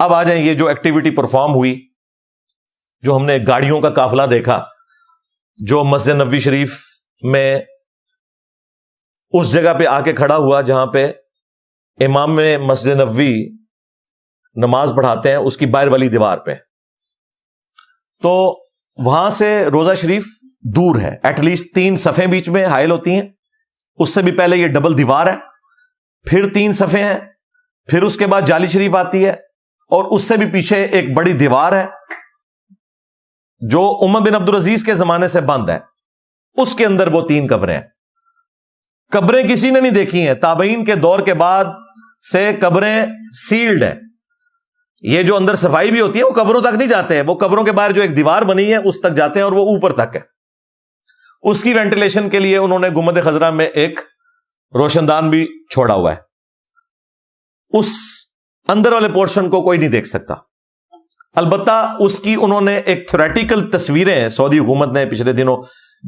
اب آ جائیں یہ جو ایکٹیویٹی پرفارم ہوئی، جو ہم نے گاڑیوں کا قافلہ دیکھا، جو مسجد نبی شریف میں اس جگہ پہ آ کے کھڑا ہوا جہاں پہ امام میں مسجد نبوی نماز پڑھاتے ہیں، اس کی باہر والی دیوار پہ۔ تو وہاں سے روزہ شریف دور ہے ایٹ لیسٹ تین صفے بیچ میں حائل ہوتی ہیں۔ اس سے بھی پہلے یہ ڈبل دیوار ہے، پھر تین صفے ہیں، پھر اس کے بعد جالی شریف آتی ہے۔ اور اس سے بھی پیچھے ایک بڑی دیوار ہے جو عمر بن عبد العزیز کے زمانے سے بند ہے۔ اس کے اندر وہ تین قبریں ہیں۔ قبریں کسی نے نہیں دیکھی ہیں۔ تابعین کے دور کے بعد سے قبریں سیلڈ ہیں۔ یہ جو اندر صفائی بھی ہوتی ہے، وہ قبروں تک نہیں جاتے ہیں۔ وہ قبروں کے باہر جو ایک دیوار بنی ہے، اس تک جاتے ہیں اور وہ اوپر تک ہے۔ اس کی وینٹیلیشن کے لیے انہوں نے گمد خزرہ میں ایک روشن دان بھی چھوڑا ہوا ہے۔ اس اندر والے پورشن کو کوئی نہیں دیکھ سکتا۔ البتہ اس کی انہوں نے ایک تھوریٹیکل تصویریں سعودی حکومت نے پچھلے دنوں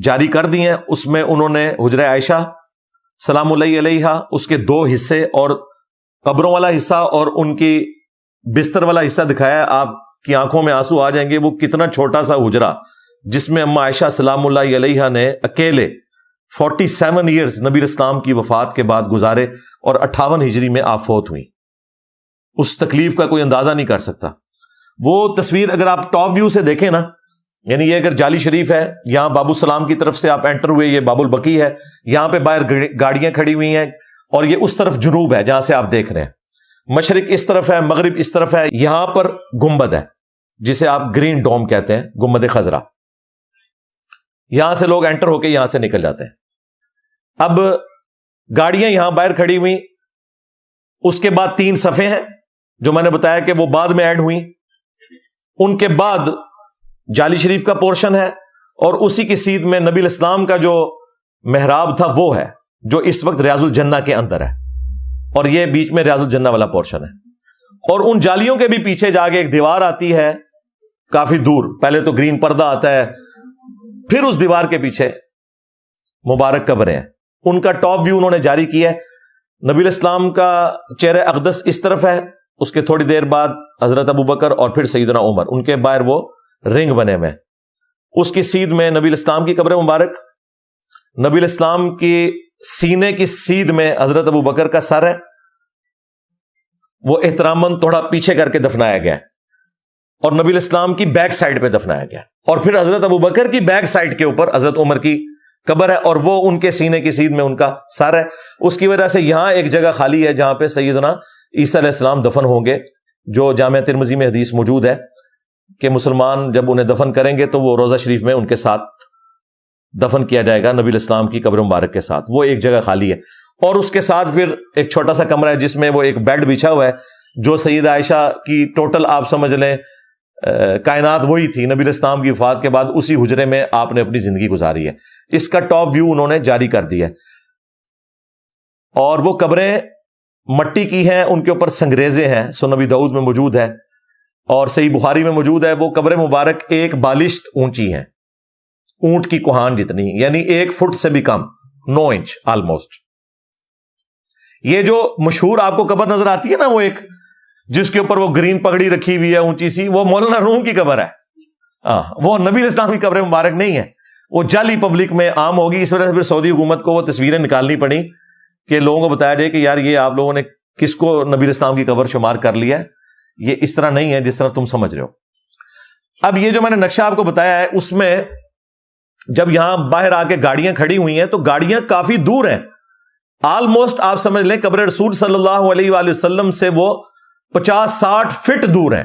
جاری کر دی ہیں۔ اس میں انہوں نے حجر عائشہ، سلام علیہ علیہ اس کے دو حصے اور قبروں والا حصہ اور ان کی بستر والا حصہ دکھایا۔ آپ کی آنکھوں میں آنسو آ جائیں گے۔ وہ کتنا چھوٹا سا حجرا جس میں اما عائشہ سلام اللہ علیہ نے اکیلے فورٹی سیون ایئرس نبی اسلام کی وفات کے بعد گزارے اور اٹھاون ہجری میں آفوت ہوئی اس تکلیف کا کوئی اندازہ نہیں کر سکتا۔ وہ تصویر اگر آپ ٹاپ ویو سے دیکھیں نا یعنی یہ اگر جالی شریف ہے، یہاں بابو سلام کی طرف سے آپ انٹر ہوئے، یہ باب البکی ہے، یہاں پہ باہر گاڑیاں کھڑی ہوئی ہیں اور یہ اس طرف جنوب ہے جہاں سے آپ دیکھ رہے ہیں۔ مشرق اس طرف ہے، مغرب اس طرف ہے، یہاں پر گمبد ہے، جسے آپ گرین ڈوم کہتے ہیں گمبد خزرا یہاں سے لوگ انٹر ہو کے یہاں سے نکل جاتے ہیں۔ اب گاڑیاں یہاں باہر کھڑی ہوئی اس کے بعد تین صفے ہیں۔ جو میں نے بتایا کہ وہ بعد میں ایڈ ہوئی ان کے بعد جالی شریف کا پورشن ہے اور اسی کی سیدھ میں نبی الاسلام کا جو محراب تھا وہ ہے، جو اس وقت ریاض الجنہ کے اندر ہے۔ اور یہ بیچ میں ریاض الجنہ والا پورشن ہے۔ اور ان جالیوں کے بھی پیچھے جا کے ایک دیوار آتی ہے، کافی دور، پہلے تو گرین پردہ آتا ہے، پھر اس دیوار کے پیچھے مبارک قبریں ہیں۔ ان کا ٹاپ ویو انہوں نے جاری کیا ہے۔ نبی الاسلام کا چہرہ اقدس اس طرف ہے۔ اس کے تھوڑی دیر بعد حضرت ابو بکر اور پھر سیدنا عمر، ان کے باہر وہ رنگ بنے ہوئے۔ اس کی سیدھ میں نبی الاسلام کی قبر مبارک، نبی الاسلام کی سینے کی سیدھ میں حضرت ابو بکر کا سر ہے۔ وہ احترام تھوڑا پیچھے کر کے دفنایا گیا اور نبی الاسلام کی بیک سائڈ پہ دفنایا گیا۔ اور پھر حضرت ابو بکر کی بیک سائڈ کے اوپر حضرت عمر کی قبر ہے اور وہ ان کے سینے کی سیدھ میں ان کا سر ہے۔ اس کی وجہ سے یہاں ایک جگہ خالی ہے جہاں پہ سیدنا عیسیٰ علیہ السلام دفن ہوں گے، جو جامعہ ترمزی میں حدیث موجود ہے کہ مسلمان جب انہیں دفن کریں گے تو وہ روزہ شریف میں ان کے ساتھ دفن کیا جائے گا، نبی الاسلام کی قبر مبارک کے ساتھ۔ وہ ایک جگہ خالی ہے۔ اور اس کے ساتھ پھر ایک چھوٹا سا کمرہ ہے، جس میں وہ ایک بیڈ بچھا ہوا ہے، جو سید عائشہ کی ٹوٹل آپ سمجھ لیں کائنات وہی تھی۔ نبی الاسلام کی وفات کے بعد اسی حجرے میں آپ نے اپنی زندگی گزاری ہے۔ اس کا ٹاپ ویو انہوں نے جاری کر دیا اور وہ قبریں مٹی کی ہیں ان کے اوپر سنگریزے ہیں سو نبی دعود میں موجود ہے، اور صحیح بخاری میں موجود ہے، وہ قبر مبارک ایک بالشت اونچی ہیں، اونٹ کی کوہان جتنی یعنی ایک فٹ سے بھی کم، نو انچ آلموسٹ یہ جو مشہور آپ کو قبر نظر آتی ہے نا، وہ ایک، جس کے اوپر وہ گرین پگڑی رکھی ہوئی ہے، اونچی سی، وہ مولانا روم کی قبر ہے۔ وہ نبی اسلام کی قبر مبارک نہیں ہے، وہ جعلی پبلک میں عام ہوگی، اس وجہ سے پھر سعودی حکومت کو وہ تصویریں نکالنی پڑی کہ لوگوں کو بتایا جائے کہ یار یہ آپ لوگوں نے کس کو نبی اسلام کی قبر شمار کر لیا ہے؟ یہ اس طرح نہیں ہے جس طرح تم سمجھ رہے ہو۔ اب یہ جو میں نے نقشہ آپ کو بتایا ہے، اس میں جب یہاں باہر آ کے گاڑیاں کھڑی ہوئی ہیں تو گاڑیاں کافی دور ہیں۔ آلموسٹ آپ سمجھ لیں قبر رسول صلی اللہ علیہ وآلہ وسلم سے وہ پچاس ساٹھ فٹ دور ہیں۔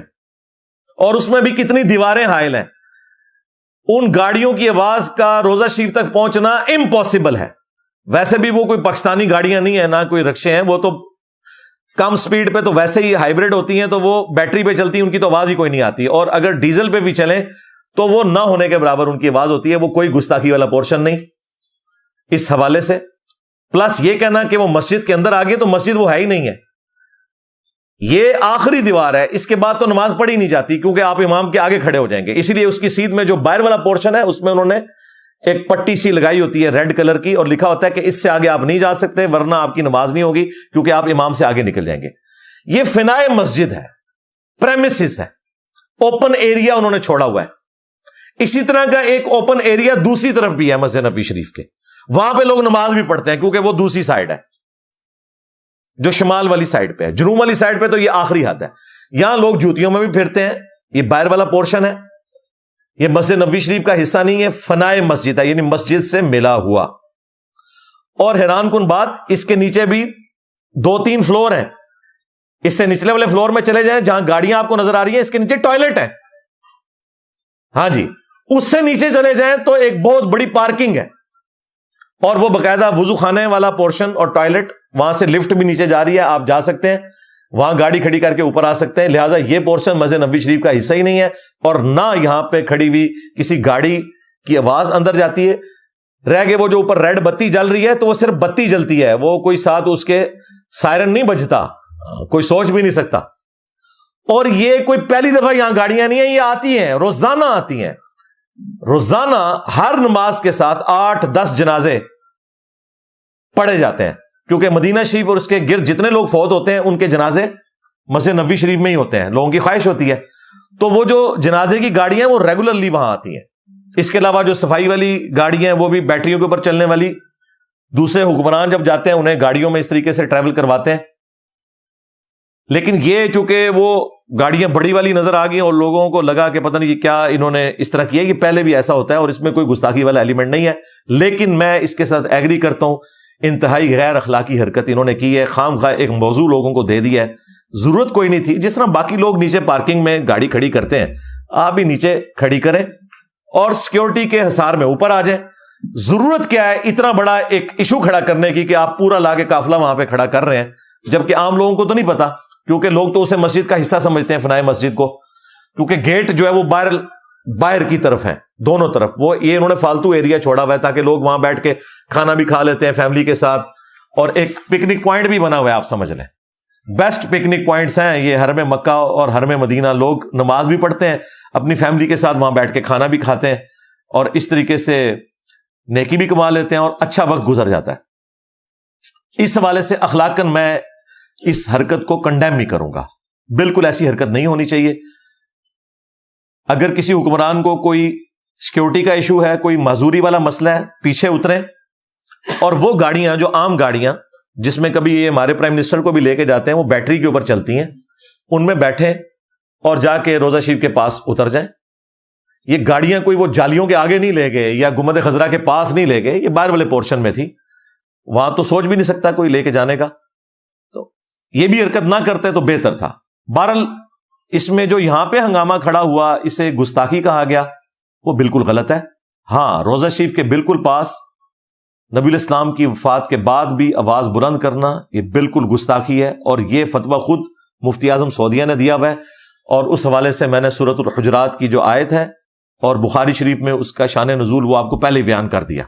اور اس میں بھی کتنی دیواریں حائل ہیں۔ ان گاڑیوں کی آواز کا روزہ شریف تک پہنچنا امپاسبل ہے۔ ویسے بھی وہ کوئی پاکستانی گاڑیاں نہیں ہیں، نہ کوئی رکشے ہیں، وہ تو کم سپیڈ پہ تو ویسے ہی ہائیبریڈ ہوتی ہیں، تو وہ بیٹری پہ چلتی ہیں، ان کی تو آواز ہی کوئی نہیں آتی۔ اور اگر ڈیزل پہ بھی چلیں تو وہ نہ ہونے کے برابر ان کی آواز ہوتی ہے، وہ کوئی گستاخی والا پورشن نہیں۔ اس حوالے سے۔ پلس یہ کہنا کہ وہ مسجد کے اندر آگے تو مسجد وہ ہے ہی نہیں ہے۔ یہ آخری دیوار ہے، اس کے بعد تو نماز پڑھی نہیں جاتی کیونکہ آپ امام کے آگے کھڑے ہو جائیں گے۔ اسی لیے اس کی سیدھ میں جو باہر والا پورشن ہے، اس میں انہوں نے ایک پٹی سی لگائی ہوتی ہے ریڈ کلر کی اور لکھا ہوتا ہے کہ اس سے آگے آپ نہیں جا سکتے ورنہ آپ کی نماز نہیں ہوگی کیونکہ آپ امام سے آگے نکل جائیں گے۔ یہ فنا مسجد ہے پریمس ہے اوپن ایریا انہوں نے چھوڑا ہوا ہے۔ اسی طرح کا ایک اوپن ایریا دوسری طرف بھی ہے مسجد نبی شریف کے۔ وہاں پہ لوگ نماز بھی پڑھتے ہیں کیونکہ وہ دوسری سائڈ ہے۔ جو شمال والی سائڈ پہ ہے، جنوب والی سائڈ پہ تو یہ آخری حد ہے۔ یہاں لوگ جوتیوں میں بھی پھرتے ہیں، یہ باہر والا پورشن ہے۔ یہ مسجد نبی شریف کا حصہ نہیں ہے، فنائے مسجد ہے یعنی مسجد سے ملا ہوا۔ اور حیران کن بات، اس کے نیچے بھی دو تین فلور ہیں۔ اس سے نچلے والے فلور میں چلے جائیں، جہاں گاڑیاں آپ کو نظر آ رہی ہیں، اس کے نیچے ٹوائلٹ ہے۔ ہاں جی اس سے نیچے چلے جائیں تو ایک بہت بڑی پارکنگ ہے۔ اور وہ باقاعدہ وزو خانے والا پورشن اور ٹوائلٹ وہاں سے لفٹ بھی نیچے جا رہی ہے، آپ جا سکتے ہیں۔ وہاں گاڑی کھڑی کر کے اوپر آ سکتے ہیں۔ لہٰذا یہ پورشن مسجد نبی شریف کا حصہ ہی نہیں ہے اور نہ یہاں پہ کھڑی ہوئی کسی گاڑی کی آواز اندر جاتی ہے۔ رہ گئے وہ جو اوپر ریڈ بتی جل رہی ہے تو وہ صرف بتی جلتی ہے۔ وہ کوئی ساتھ اس کے سائرن نہیں بجتا۔ کوئی سوچ بھی نہیں سکتا۔ اور یہ کوئی پہلی دفعہ یہاں گاڑیاں نہیں ہیں، یہ آتی ہیں، روزانہ آتی ہیں۔ روزانہ ہر نماز کے ساتھ آٹھ دس جنازے پڑھے جاتے ہیں۔ کیونکہ مدینہ شریف اور اس کے گرد جتنے لوگ فوت ہوتے ہیں، ان کے جنازے مسجد نبی شریف میں ہی ہوتے ہیں۔ لوگوں کی خواہش ہوتی ہے۔ تو وہ جو جنازے کی گاڑیاں ہیں، وہ ریگولرلی وہاں آتی ہیں۔ اس کے علاوہ جو صفائی والی گاڑیاں ہیں، وہ بھی بیٹریوں کے اوپر چلنے والی۔ دوسرے حکمران جب جاتے ہیں، انہیں گاڑیوں میں اس طریقے سے ٹریول کرواتے ہیں۔ لیکن یہ چونکہ وہ گاڑیاں بڑی والی نظر آ گئی اور لوگوں کو لگا کہ پتہ نہیں یہ کیا انہوں نے اس طرح کیا، یہ پہلے بھی ایسا ہوتا ہے اور اس میں کوئی گستاخی والا ایلیمنٹ نہیں ہے۔ لیکن میں اس کے ساتھ ایگری کرتا ہوں انتہائی غیر اخلاقی حرکت انہوں نے کی ہے۔ خام خواہ ایک موضوع لوگوں کو دے دیا ہے۔ ضرورت کوئی نہیں تھی۔ جس طرح باقی لوگ نیچے پارکنگ میں گاڑی کھڑی کرتے ہیں، آپ بھی نیچے کھڑی کریں اور سیکورٹی کے حسار میں اوپر آ جائیں۔ ضرورت کیا ہے اتنا بڑا ایک ایشو کھڑا کرنے کی کہ آپ پورا لا کے کافلا وہاں پہ کھڑا کر رہے ہیں۔ جبکہ عام لوگوں کو تو نہیں پتا، کیونکہ لوگ تو اسے مسجد کا حصہ سمجھتے ہیں، فنائے مسجد کو۔ کیونکہ گیٹ جو ہے وہ باہر باہر کی طرف ہے دونوں طرف۔ وہ یہ انہوں نے فالتو ایریا چھوڑا ہوا ہے تاکہ لوگ وہاں بیٹھ کے کھانا بھی کھا لیتے ہیں فیملی کے ساتھ۔ اور ایک پکنک پوائنٹ بھی بنا ہوا ہے، آپ سمجھ لیں۔ بیسٹ پکنک پوائنٹس ہیں، یہ ہر میں مکہ اور ہر میں مدینہ لوگ نماز بھی پڑھتے ہیں، اپنی فیملی کے ساتھ وہاں بیٹھ کے کھانا بھی کھاتے ہیں۔ اور اس طریقے سے نیکی بھی کما لیتے ہیں اور اچھا وقت گزر جاتا ہے۔ اس حوالے سے اخلاقن میں اس حرکت کو کنڈیم نہیں کروں گا۔ بالکل ایسی حرکت نہیں ہونی چاہیے۔ اگر کسی حکمران کو کوئی سیکورٹی کا ایشو ہے، کوئی معذوری والا مسئلہ ہے، پیچھے اترے اور وہ گاڑیاں، جو عام گاڑیاں، جس میں کبھی یہ ہمارے پرائم منسٹر کو بھی لے کے جاتے ہیں، وہ بیٹری کے اوپر چلتی ہیں، ان میں بیٹھے اور جا کے روزہ شریف کے پاس اتر جائیں۔ یہ گاڑیاں کوئی وہ جالیوں کے آگے نہیں لے گئے یا گمد خزرہ کے پاس نہیں لے گئے، یہ باہر والے پورشن میں تھی۔ وہاں تو سوچ بھی نہیں سکتا کوئی لے کے جانے کا۔ تو یہ بھی حرکت نہ کرتے تو بہتر تھا۔ بہرل اس میں جو یہاں پہ ہنگامہ کھڑا ہوا اسے گستاخی کہا گیا، وہ بالکل غلط ہے۔ ہاں روزہ شریف کے بالکل پاس، نبی الاسلام کی وفات کے بعد بھی آواز بلند کرنا یہ بالکل گستاخی ہے اور یہ فتویٰ خود مفتی اعظم سعودیہ نے دیا ہوا ہے۔ اور اس حوالے سے میں نے صورت الحجرات کی جو آیت ہے اور بخاری شریف میں اس کا شان نزول وہ آپ کو پہلے بیان کر دیا۔